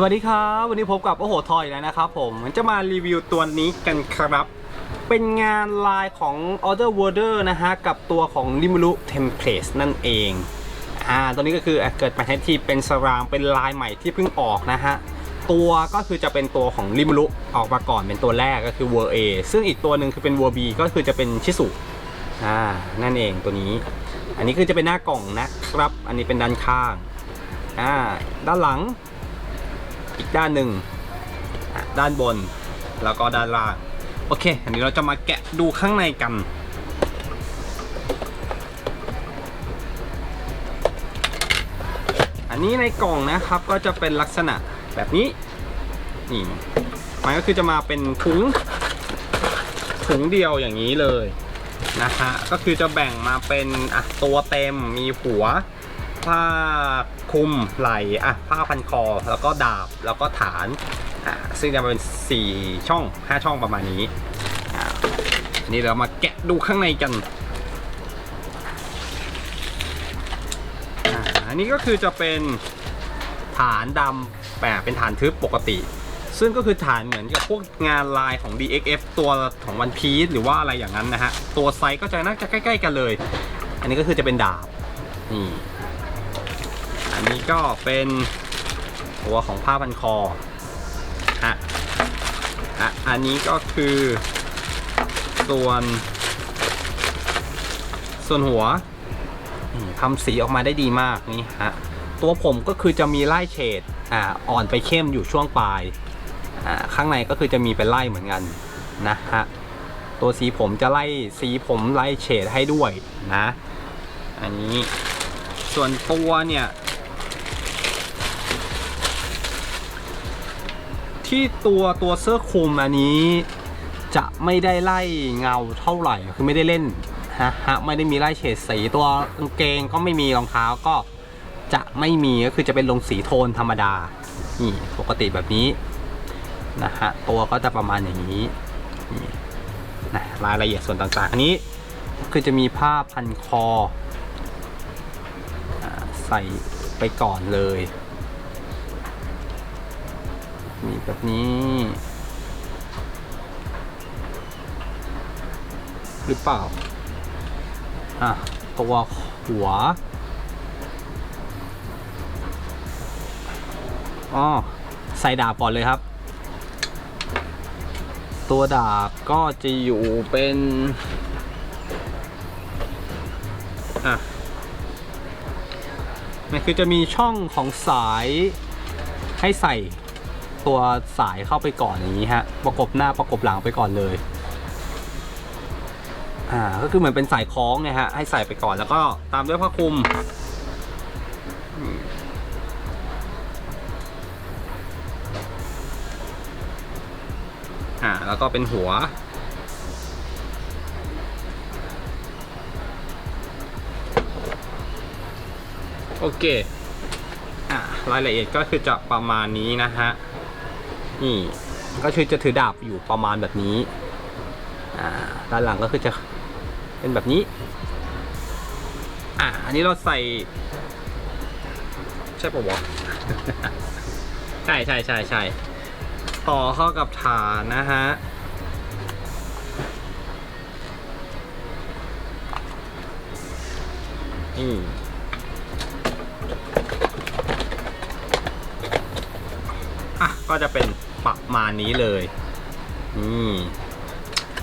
สวัสดีครับ วันนี้พบกับโอ้โหทอยแล้วนะครับผมจะมารีวิวตัวนี้กันครับ เป็นงานลายของ Order w o r d e r นะฮะ กับตัวของ r i m u r u Template นั่นเอง อ่า ตัวนี้ก็คือเกิดมาใช้ที่เป็นสรางเป็นลายใหม่ที่เพิ่งออกนะฮะ ตัวก็คือจะเป็นตัวของ r i m u r u ออกมาก่อนเป็นตัวแรกก็คือ w o r A ซึ่งอีกตัวหนึ่งคือเป็น w o r B ก็คือจะเป็นชิสุอ่านั่นเองตัวนี้ อันนี้คือจะเป็นหน้ากล่องนะครับ อันนี้เป็นด้านข้างอ่าด้านหลัง อีกด้านหนึ่งด้านบนแล้วก็ด้านล่าง โอเค อันนี้เราจะมาแกะดูข้างในกัน อันนี้ในกล่องนะครับก็จะเป็นลักษณะแบบนี้ นี่มันก็คือจะมาเป็นถุงถุงเดียวอย่างนี้เลยนะฮะก็คือจะแบ่งมาเป็นอะตัวเต็มมีหัว ผ้าคลุมไหลอะผ้าพันคอ แล้วก็ดาบแล้วก็ฐานอะซึ่งจะเป็น 4 ช่อง 5 ช่องประมาณนี้อะนนี้เรามาแกะดูข้างในกันอันนี้ก็คือจะเป็นฐานดำแบบเป็นฐานทึบปกติ ซึ่งก็คือฐานเหมือนกับพวกงานลายของ DXF ตัวของ One Piece หรือว่าอะไรอย่างนั้นนะฮะ ตัวไซส์ก็จะน่าจะใกล้ ๆ กันเลย อันนี้ก็คือจะเป็นดาบนี่ อันนี้ก็เป็นตัวของผ้าพันคอฮะอะอันนี้ก็คือ ส่วน ส่วนหัวทำสีออกมาได้ดีมากนี่ฮะตัวผมก็คือจะมีไล่เฉดอ่าอ่อนไปเข้มอยู่ช่วงปลายอ่าข้างในก็คือจะมีเป็นไล่เหมือนกันนะฮะตัวสีผมจะไล่สีผมไล่เฉดให้ด้วยนะ อันนี้ส่วนตัวเนี่ย ที่ตัวตัวเสื้อคลุมอันนี้ จะไม่ได้ไล่เงาเท่าไหร่คือไม่ได้เล่นฮะฮะไม่ได้มีไล่เฉดสีตัวกางเกงก็ไม่มีรองเท้าก็จะไม่มีก็คือจะเป็นลงสีโทนธรรมดานี่ปกติแบบนี้นะฮะตัวก็จะประมาณอย่างนี้นี่นะรายละเอียดส่วนต่างๆอันนี้คือจะมีผ้าพันคอใส่ไปก่อนเลย แบบนี้หรือเปล่า อะ ตัวหัวอ๋อใส่ดาบก่อนเลยครับ ตัวดาบก็จะอยู่เป็น อะ มันคือจะมีช่องของสายให้ใส่ ตัวสายเข้าไปก่อนอย่างนี้ฮะ ประกบหน้าประกบหลังไปก่อนเลย อ่า ก็คือเหมือนเป็นสายคล้องเนี่ยฮะ ให้ใส่ไปก่อนแล้วก็ตามด้วยผ้าคลุมอืมอ่า แล้วก็เป็นหัวโอเค อ่ารายละเอียดก็คือจะประมาณนี้นะฮะ นี่ก็คือจะถือดาบอยู่ประมาณแบบนี้อ่าด้านหลังก็คือจะเป็นแบบนี้ อ่าอันนี้เราใส่ ใช่ปะวะใช่ใช่ใช่ใช่ต่อเข้ากับฐานนะฮะอืมอะก็จะเป็น มาณนี้เลยนี่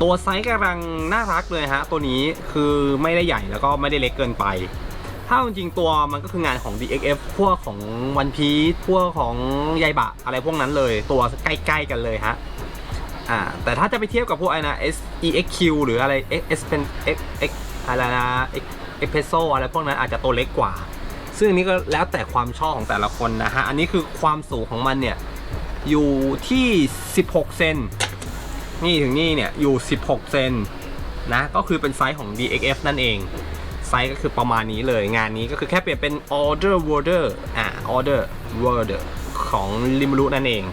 ตัวไซส์กำลังน่ารักเลยฮะ ตัวนี้คือไม่ได้ใหญ่แล้วก็ไม่ได้เล็กเกินไป ถ้าจริงๆตัวมันก็คืองานของ DXF พวกของ One Piece พวกของยายบะอะไรพวกนั้นเลย ตัวใกล้ๆกันเลยฮะอ่าแต่ถ้าจะไปเทียบกับพวกไอ้นะ S EXQ หรืออะไร X S Pen X X อะไรนะ X Espresso อะไรพวกนั้นอาจจะตัวเล็กกว่า ซึ่งอันนี้ก็แล้วแต่ความชอบของแต่ละคนนะฮะ อันนี้คือความสูงของมันเนี่ย อยู่ที่ 16 เซนนี่ถึงนี่เนี่ยอยู่ 16 เซนนะก็คือเป็นไซส์ของ DXF นั่นเอง ไซส์ก็คือประมาณนี้เลยงานนี้ก็คือแค่เปลี่ยนเป็น Order Worder อ่า Order Worder ของ r i m u r u นั่นเอง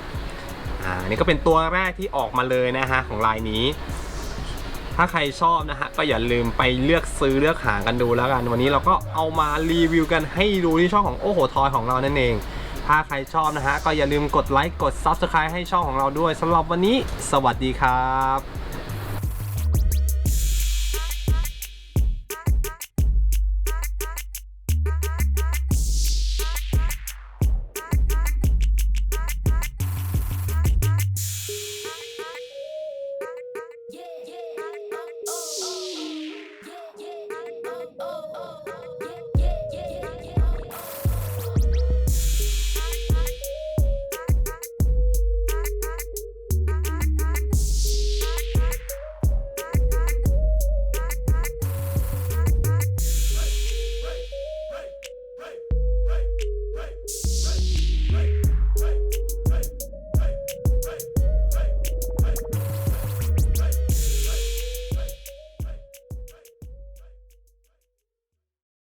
อ่านี่ก็เป็นตัวแรกที่ออกมาเลยนะฮะของลายนี้ ถ้าใครชอบนะฮะก็อย่าลืมไปเลือกซื้อเลือกหากันดูแล้วกัน วันนี้เราก็เอามารีวิวกันให้ดูที่ช่องของโอ้โหทอยของเรานั่นเอง ถ้าใครชอบนะฮะก็อย่าลืมกดไลค์กด Subscribe ให้ช่องของเราด้วยสำหรับวันนี้ สวัสดีครับ